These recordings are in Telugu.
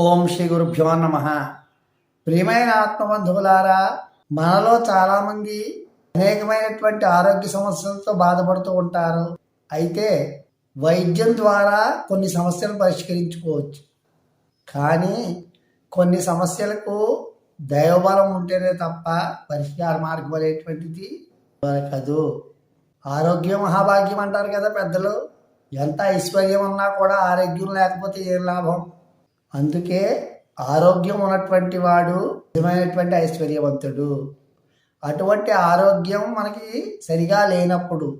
ఓం శ్రీ గురుభ్యో నమ. ప్రియమైన ఆత్మబంధువులారా మనలో చాలామంది అనేకమైనటువంటి ఆరోగ్య సమస్యలతో బాధపడుతూ ఉంటారు. అయితే వైద్యం ద్వారా కొన్ని సమస్యలు పరిష్కరించుకోవచ్చు. కానీ కొన్ని సమస్యలకు దైవబలం ఉంటేనే తప్ప పరిష్కార మార్గం అనేటువంటిది దొరకదు. ఆరోగ్యం మహాభాగ్యం అంటారు కదా పెద్దలు. ఎంత ఐశ్వర్యం ఉన్నా కూడా ఆరోగ్యం లేకపోతే ఏం లాభం? అందుకే ఆరోగ్యం ఉన్నటువంటి వాడు నిజమైనటువంటి ఐశ్వర్యవంతుడు. అటువంటి ఆరోగ్యం మనకి సరిగా లేనప్పుడు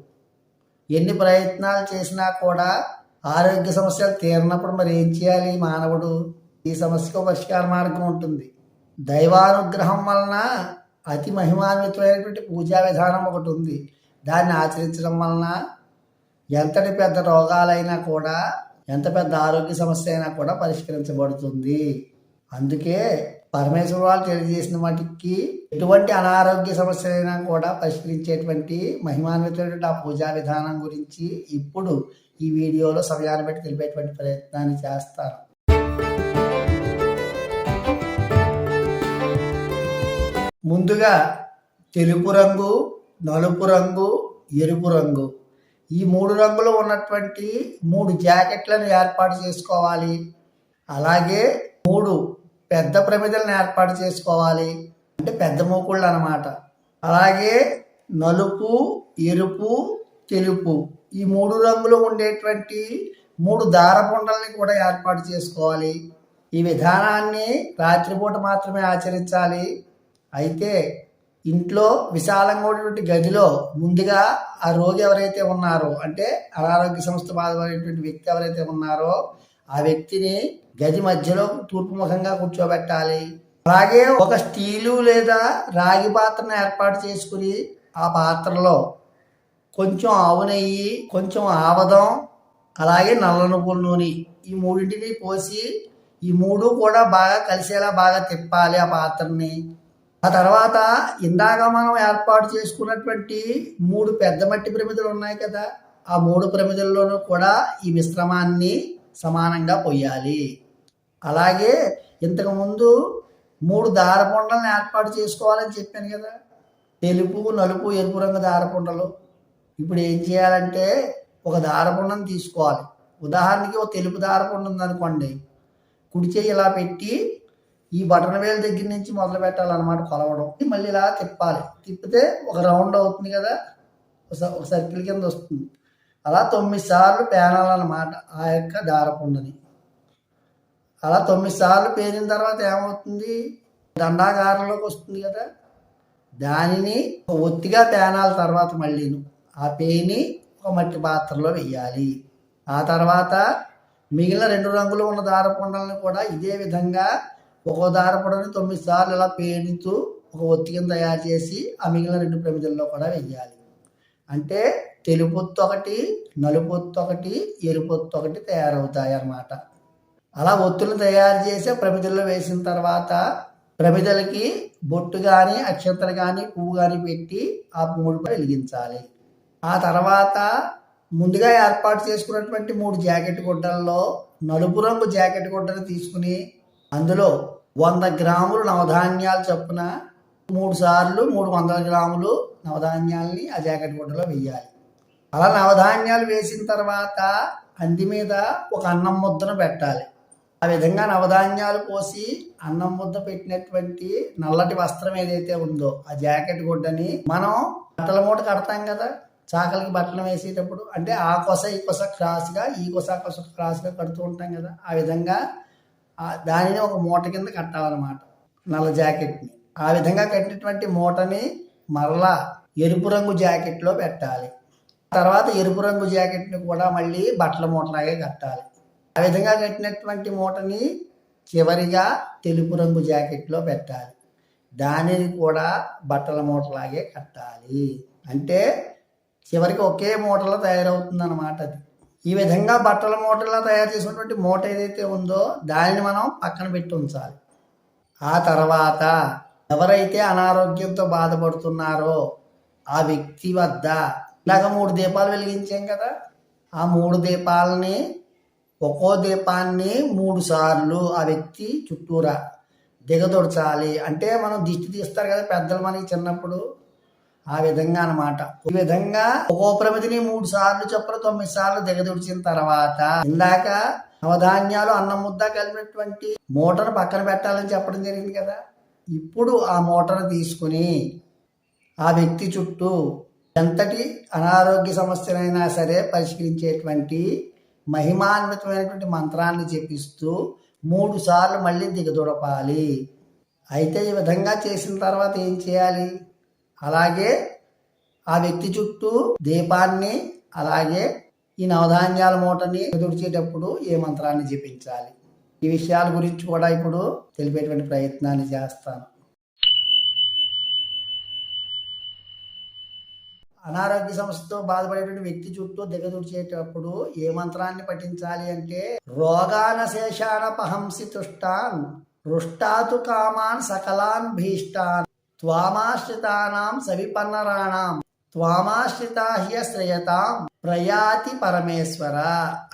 ఎన్ని ప్రయత్నాలు చేసినా కూడా ఆరోగ్య సమస్యలు తీరినప్పుడు మరి ఏం చేయాలి మానవుడు? ఈ సమస్యకు పరిష్కార మార్గం ఉంటుంది. దైవానుగ్రహం వలన అతి మహిమాన్వితమైనటువంటి పూజా విధానం ఒకటి ఉంది. దాన్ని ఆచరించడం వలన ఎంతటి పెద్ద రోగాలైనా కూడా ఎంత పెద్ద ఆరోగ్య సమస్య అయినా కూడా పరిష్కరించబడుతుంది. అందుకే పరమేశ్వర వాళ్ళు తెలియజేసిన వాటికి ఎటువంటి అనారోగ్య సమస్యలైనా కూడా పరిష్కరించేటువంటి మహిమాన్వితమైనటువంటి ఆ పూజా విధానం గురించి ఇప్పుడు ఈ వీడియోలో సమయాన్ని బట్టి తెలిపేటువంటి ప్రయత్నాన్ని చేస్తాను. ముందుగా తెలుపు రంగు నలుపు రంగు ఎరుపు రంగు. ఈ మూడు రంగులు ఉన్నటువంటి మూడు జాకెట్లను ఏర్పాటు చేసుకోవాలి. అలాగే మూడు పెద్ద ప్రమిదలను ఏర్పాటు చేసుకోవాలి. అంటే పెద్ద మూకుళ్ళు అనమాట అలాగే నలుపు ఎరుపు తెలుపు ఈ మూడు రంగులు ఉండేటువంటి మూడు దారపుండల్ని కూడా ఏర్పాటు చేసుకోవాలి. ఈ విధానాన్ని రాత్రిపూట మాత్రమే ఆచరించాలి. అయితే ఇంట్లో విశాలంగా ఉన్నటువంటి గదిలో ముందుగా ఆ రోగి ఎవరైతే ఉన్నారో అంటే అనారోగ్య సంస్థ బాధపడేటువంటి వ్యక్తి ఎవరైతే ఉన్నారో ఆ వ్యక్తిని గది మధ్యలో తూర్పు ముఖంగా కూర్చోబెట్టాలి. అలాగే ఒక స్టీలు లేదా రాగి పాత్రను ఏర్పాటు చేసుకుని ఆ పాత్రలో కొంచెం ఆవు నెయ్యి కొంచెం ఆవదం అలాగే నల్ల నువ్వుల నూనె ఈ మూడింటిని పోసి ఈ మూడు కూడా బాగా కలిసేలా బాగా తిప్పాలి ఆ పాత్రని. ఆ తర్వాత ఇందాక మనం ఏర్పాటు చేసుకున్నటువంటి మూడు పెద్ద మట్టి ప్రమిదలు ఉన్నాయి కదా ఆ మూడు ప్రమిదల్లోనూ కూడా ఈ మిశ్రమాన్ని సమానంగా పొయ్యాలి. అలాగే ఇంతకుముందు మూడు దారపుండలను ఏర్పాటు చేసుకోవాలని చెప్పాను కదా తెలుపు నలుపు ఎరుపు రంగు దారపుండలు. ఇప్పుడు ఏం చేయాలంటే ఒక దారపుండను తీసుకోవాలి. ఉదాహరణకి ఒక తెలుపు దారపుండ ఉందనుకోండి కుడి చేయి ఇలా పెట్టి ఈ బటన్ వేలు దగ్గర నుంచి మొదలు పెట్టాలన్నమాట కొలవడం. మళ్ళీ ఇలా తిప్పాలి. తిప్పితే ఒక రౌండ్ అవుతుంది కదా. ఒక స- సర్కిల్ కింద వస్తుంది. అలా తొమ్మిది సార్లు పేనాలన్నమాట ఆ యొక్క దారపుండని అలా తొమ్మిది సార్లు పేరిన తర్వాత ఏమవుతుంది? దండాకారంలోకి వస్తుంది కదా. దానిని ఒత్తిగా పేనాల తర్వాత మళ్ళీను ఆ పేని ఒక మట్టి పాత్రలో వెయ్యాలి. ఆ తర్వాత మిగిలిన రెండు రంగులు ఉన్న దారపుండలను కూడా ఇదే విధంగా ఒక్కో దారపుండని తొమ్మిది సార్లు ఇలా పేనుతూ ఒక ఒత్తికను తయారు చేసి ఆ మిగిలిన రెండు ప్రమిదల్లో కూడా వెయ్యాలి. అంటే తెలుపొత్తు ఒకటి నలుపొత్తు ఒకటి ఎరుపొత్తు ఒకటి తయారవుతాయి అన్నమాట. అలా ఒత్తులు తయారు చేసి ప్రమిదల్లో వేసిన తర్వాత ప్రమిదలకి బొట్టు కానీ అక్షంతలు కానీ పువ్వు కానీ పెట్టి ఆ మూడు వెలిగించాలి. ఆ తర్వాత ముందుగా ఏర్పాటు చేసుకున్నటువంటి మూడు జాకెట్ గుడ్డల్లో నలుపు రంగు జాకెట్ గుడ్డను తీసుకుని అందులో వంద గ్రాములు నవధాన్యాలు చొప్పున మూడు సార్లు మూడు వందల గ్రాములు నవధాన్యాల్ని ఆ జాకెట్ గుడ్డలో వెయ్యాలి. అలా నవధాన్యాలు వేసిన తర్వాత అంది మీద ఒక అన్నం ముద్దను పెట్టాలి. ఆ విధంగా నవధాన్యాలు పోసి అన్నం ముద్ద పెట్టినటువంటి నల్లటి వస్త్రం ఏదైతే ఉందో ఆ జాకెట్ గుడ్డని మనం బట్టల మూట కడతాం కదా చాకలికి బట్టలు వేసేటప్పుడు అంటే ఆ కొస ఈ కొస క్రాస్గా ఈ కొస కొస క్రాస్గా కడుతూ ఉంటాం కదా ఆ విధంగా దానిని ఒక మూట కింద కట్టాలన్నమాట నల్ల జాకెట్ని. ఆ విధంగా కట్టినటువంటి మూటని మరలా ఎరుపు రంగు జాకెట్లో పెట్టాలి. తర్వాత ఎరుపు రంగు జాకెట్ని కూడా మళ్ళీ బట్టల మూటలాగే కట్టాలి. ఆ విధంగా కట్టినటువంటి మూటని చివరిగా తెలుపు రంగు జాకెట్లో పెట్టాలి. దానిని కూడా బట్టల మూటలాగే కట్టాలి. అంటే చివరికి ఒకే మూటలో తయారవుతుంది అన్నమాట అది. ఈ విధంగా బట్టల మూటలా తయారు చేసినటువంటి మూట ఏదైతే ఉందో దానిని మనం పక్కన పెట్టి ఉంచాలి. ఆ తర్వాత ఎవరైతే అనారోగ్యంతో బాధపడుతున్నారో ఆ వ్యక్తి వద్ద ఇలాగ మూడు దీపాలు వెలిగించాం కదా ఆ మూడు దీపాలని ఒక్కో దీపాన్ని మూడు సార్లు ఆ వ్యక్తి చుట్టూరా దిగదొడచాలి. అంటే మనం దిష్టి తీస్తారు కదా పెద్దలు మనకి చిన్నప్పుడు. ఆ విధంగా అన్నమాట. ఈ విధంగా ఒక్కో మూడు సార్లు చొప్పున తొమ్మిది సార్లు దిగదుడిచిన తర్వాత ఇందాక నవధాన్యాలు అన్నం ముద్ద కలిపినటువంటి మోటార్ పక్కన పెట్టాలని చెప్పడం జరిగింది కదా. ఇప్పుడు ఆ మోటార్ తీసుకుని ఆ వ్యక్తి చుట్టూ ఎంతటి అనారోగ్య సమస్యలైనా సరే పరిష్కరించేటువంటి మహిమాన్వితమైనటువంటి మంత్రాన్ని చెప్పిస్తూ మూడు సార్లు మళ్ళీ దిగదొడపాలి. అయితే ఈ విధంగా చేసిన తర్వాత ఏం చేయాలి? అలాగే ఆ వ్యక్తి చుట్టూ దీపాన్ని అలాగే ఈ నవధాన్యాల మూటని ఎదుర్చేటప్పుడు ఏ మంత్రాన్ని జపించాలి? ఈ విషయాల గురించి కూడా ఇప్పుడు తెలిపేటువంటి ప్రయత్నాన్ని చేస్తాను. అనారోగ్య సమస్యతో బాధపడేటువంటి వ్యక్తి చుట్టూ దిగదుడిచేటప్పుడు ఏ మంత్రాన్ని పఠించాలి అంటే రోగాన శేషాన పహంసి తుష్టాన్ రుష్టాతు కామాన్ సకలాన్ భీష్టాన్. త్వామాశ్రితానాం సవిపన్నరాణాం త్వామాశ్రితాహ్యశ్రయతాం ప్రయాతి పరమేశ్వర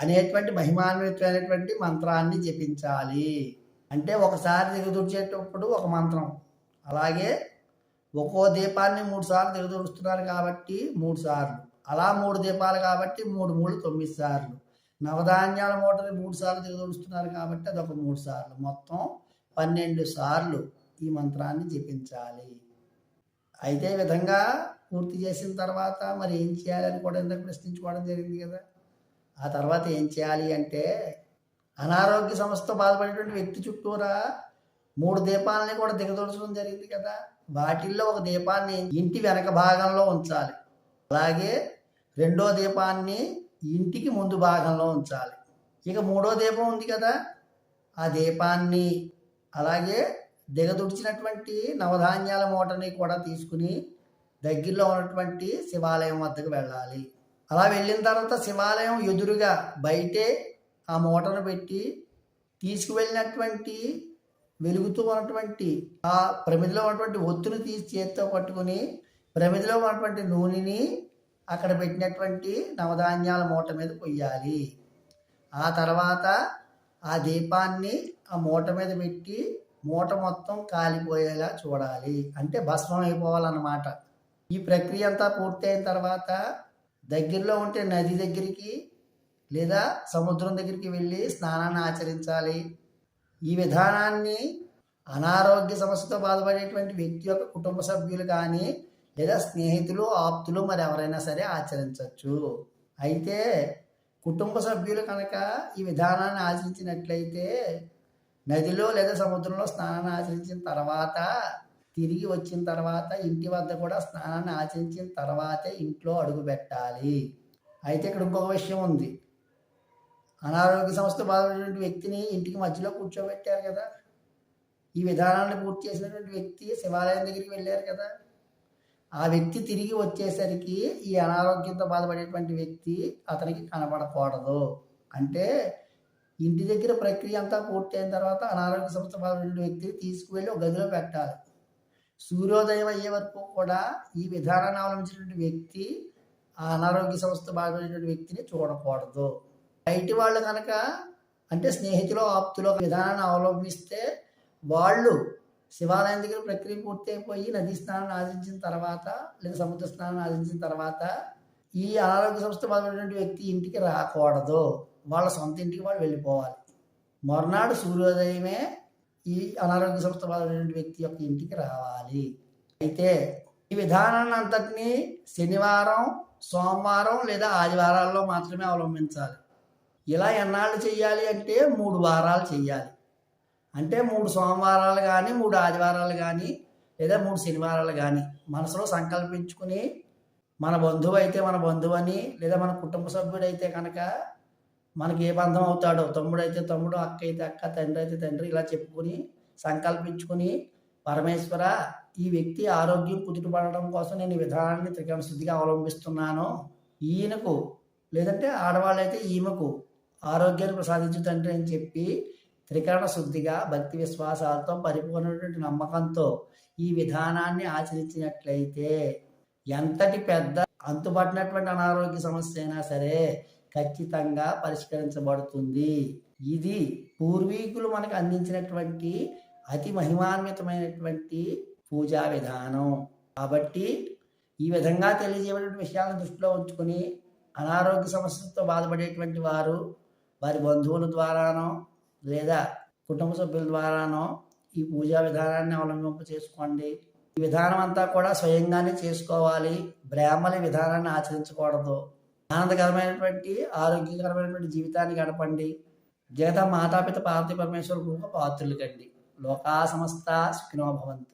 అనేటువంటి మహిమాన్వితమైనటువంటి మంత్రాన్ని జపించాలి. అంటే ఒకసారి దిగదుడిచేటప్పుడు ఒక మంత్రం. అలాగే ఒక్కో దీపాన్ని మూడు సార్లు దిగదొరుస్తున్నారు కాబట్టి మూడు సార్లు. అలా మూడు దీపాలు కాబట్టి మూడు మూడు తొమ్మిది సార్లు. నవధాన్యాల మూటని మూడు సార్లు దిగదొరుస్తున్నారు కాబట్టి అదొక మూడు సార్లు. మొత్తం పన్నెండు సార్లు. ఈ మంత్రాన్ని జపించాలి. అయితే విధంగా పూర్తి చేసిన తర్వాత మరి ఏం చేయాలని కూడా ఇందాక ప్రశ్నించుకోవడం జరిగింది కదా. ఆ తర్వాత ఏం చేయాలి అంటే అనారోగ్య సమస్యతో బాధపడేటువంటి వ్యక్తి చుట్టూరా మూడు దీపాలని కూడా దిగదొరచడం జరిగింది కదా. వాటిల్లో ఒక దీపాన్ని ఇంటి వెనక భాగంలో ఉంచాలి. అలాగే రెండో దీపాన్ని ఇంటికి ముందు భాగంలో ఉంచాలి. ఇక మూడో దీపం ఉంది కదా. ఆ దీపాన్ని అలాగే దిగదుడిచినటువంటి నవధాన్యాల మూటని కూడా తీసుకుని దగ్గరలో ఉన్నటువంటి శివాలయం వద్దకు వెళ్ళాలి. అలా వెళ్ళిన తర్వాత శివాలయం ఎదురుగా బయటే ఆ మూటను పెట్టి తీసుకువెళ్ళినటువంటి వెలుగుతూ ఉన్నటువంటి ఆ ప్రమిదిలో ఉన్నటువంటి ఒత్తును తీసి చేత్తో పట్టుకుని ప్రమిదిలో ఉన్నటువంటి నూనెని అక్కడ పెట్టినటువంటి నవధాన్యాల మూట మీద పొయ్యాలి. ఆ తర్వాత ఆ దీపాన్ని ఆ మూట మీద పెట్టి మూట మొత్తం కాలిపోయేలా చూడాలి. అంటే భస్మం అయిపోవాలన్నమాట. ఈ ప్రక్రియ అంతా పూర్తయిన తర్వాత దగ్గరలో ఉంటే నది దగ్గరికి లేదా సముద్రం దగ్గరికి వెళ్ళి స్నానాన్ని ఆచరించాలి. ఈ విధానాన్ని అనారోగ్య సమస్యతో బాధపడేటువంటి వ్యక్తి యొక్క కుటుంబ సభ్యులు కానీ లేదా స్నేహితులు ఆప్తులు మరి ఎవరైనా సరే ఆచరించవచ్చు. అయితే కుటుంబ సభ్యులు కనుక ఈ విధానాన్ని ఆచరించినట్లయితే నదిలో లేదా సముద్రంలో స్నానాన్ని ఆచరించిన తర్వాత తిరిగి వచ్చిన తర్వాత ఇంటి వద్ద కూడా స్నానాన్ని ఆచరించిన తర్వాతే ఇంట్లో అడుగు పెట్టాలి. అయితే ఇక్కడ ఇంకొక విషయం ఉంది. అనారోగ్య సంస్థ బాధపడినటువంటి వ్యక్తిని ఇంటికి మధ్యలో కూర్చోబెట్టారు కదా. ఈ విధానాన్ని పూర్తి చేసినటువంటి వ్యక్తి శివాలయం దగ్గరికి వెళ్ళారు కదా. ఆ వ్యక్తి తిరిగి వచ్చేసరికి ఈ అనారోగ్యంతో బాధపడేటువంటి వ్యక్తి అతనికి కనబడకూడదు అంటే ఇంటి దగ్గర ప్రక్రియ అంతా పూర్తయిన తర్వాత అనారోగ్య సమస్య బాధితుడు వ్యక్తిని తీసుకువెళ్ళి ఒక గదిలో పెట్టాలి. సూర్యోదయం అయ్యే వరకు కూడా ఈ విధానాన్ని అవలంబించినటువంటి వ్యక్తి ఆ అనారోగ్య సమస్య బాధపడినటువంటి వ్యక్తిని చూడకూడదు. బయటి వాళ్ళు కనుక అంటే స్నేహితులు ఆప్తులో విధానాన్ని అవలంబిస్తే వాళ్ళు శివాలయం దగ్గర ప్రక్రియ పూర్తయిపోయి నదీ స్నానాన్ని ఆచరించిన తర్వాత లేదా సముద్ర స్నానాన్ని ఆచరించిన తర్వాత ఈ అనారోగ్య సంస్థ బాధపడినటువంటి వ్యక్తి ఇంటికి రాకూడదు. వాళ్ళ సొంత ఇంటికి వాళ్ళు వెళ్ళిపోవాలి. మర్నాడు సూర్యోదయమే ఈ అనారోగ్య సంస్థ బాధపడినటువంటి వ్యక్తి యొక్క ఇంటికి రావాలి. అయితే ఈ విధానాన్ని అంతటినీ శనివారం సోమవారం లేదా ఆదివారాల్లో మాత్రమే అవలంబించాలి. ఇలా ఎన్నాళ్ళు చేయాలి అంటే మూడు వారాలు చేయాలి అంటే మూడు సోమవారాలు కానీ మూడు ఆదివారాలు కానీ లేదా మూడు శనివారాలు కానీ మనసులో సంకల్పించుకుని మన బంధువు అయితే మన బంధువు అని లేదా మన కుటుంబ సభ్యుడైతే కనుక మనకి ఏ బంధం అవుతాడో తమ్ముడైతే తమ్ముడు అక్క అయితే అక్క తండ్రి అయితే తండ్రి ఇలా చెప్పుకొని సంకల్పించుకుని పరమేశ్వర ఈ వ్యక్తి ఆరోగ్యం కుదుటపడడం కోసం నేను ఈ విధానాన్ని త్రికరణ శుద్ధిగా అవలంబిస్తున్నాను. ఈయనకు లేదంటే ఆడవాళ్ళైతే ఈమెకు ఆరోగ్యాన్ని ప్రసాదించు తండ్రి అని చెప్పి త్రికరణ శుద్ధిగా భక్తి విశ్వాసాలతో పరిపూర్ణమైనటువంటి నమ్మకంతో ఈ విధానాన్ని ఆచరించినట్లయితే ఎంతటి పెద్ద అంతుపట్టినటువంటి అనారోగ్య సమస్య అయినా సరే ఖచ్చితంగా పరిష్కరించబడుతుంది. ఇది పూర్వీకులు మనకు అందించినటువంటి అతి మహిమాన్వితమైనటువంటి పూజా విధానం. కాబట్టి ఈ విధంగా తెలియజేయబడిన విషయాలను దృష్టిలో ఉంచుకొని అనారోగ్య సమస్యలతో బాధపడేటువంటి వారు వారి బంధువుల ద్వారానో లేదా కుటుంబ సభ్యుల ద్వారానో ఈ పూజా విధానాన్ని అవలంబింప చేసుకోండి. ఈ విధానం అంతా కూడా స్వయంగానే చేసుకోవాలి. బ్రాహ్మణ విధానాన్ని ఆచరించకూడదు. ఆనందకరమైనటువంటి ఆరోగ్యకరమైనటువంటి జీవితాన్ని గడపండి. జగత మాతాపిత పార్థి పరమేశ్వర కృప పాత్రులు కండి లోకా సమస్త సుఖినోభవంతు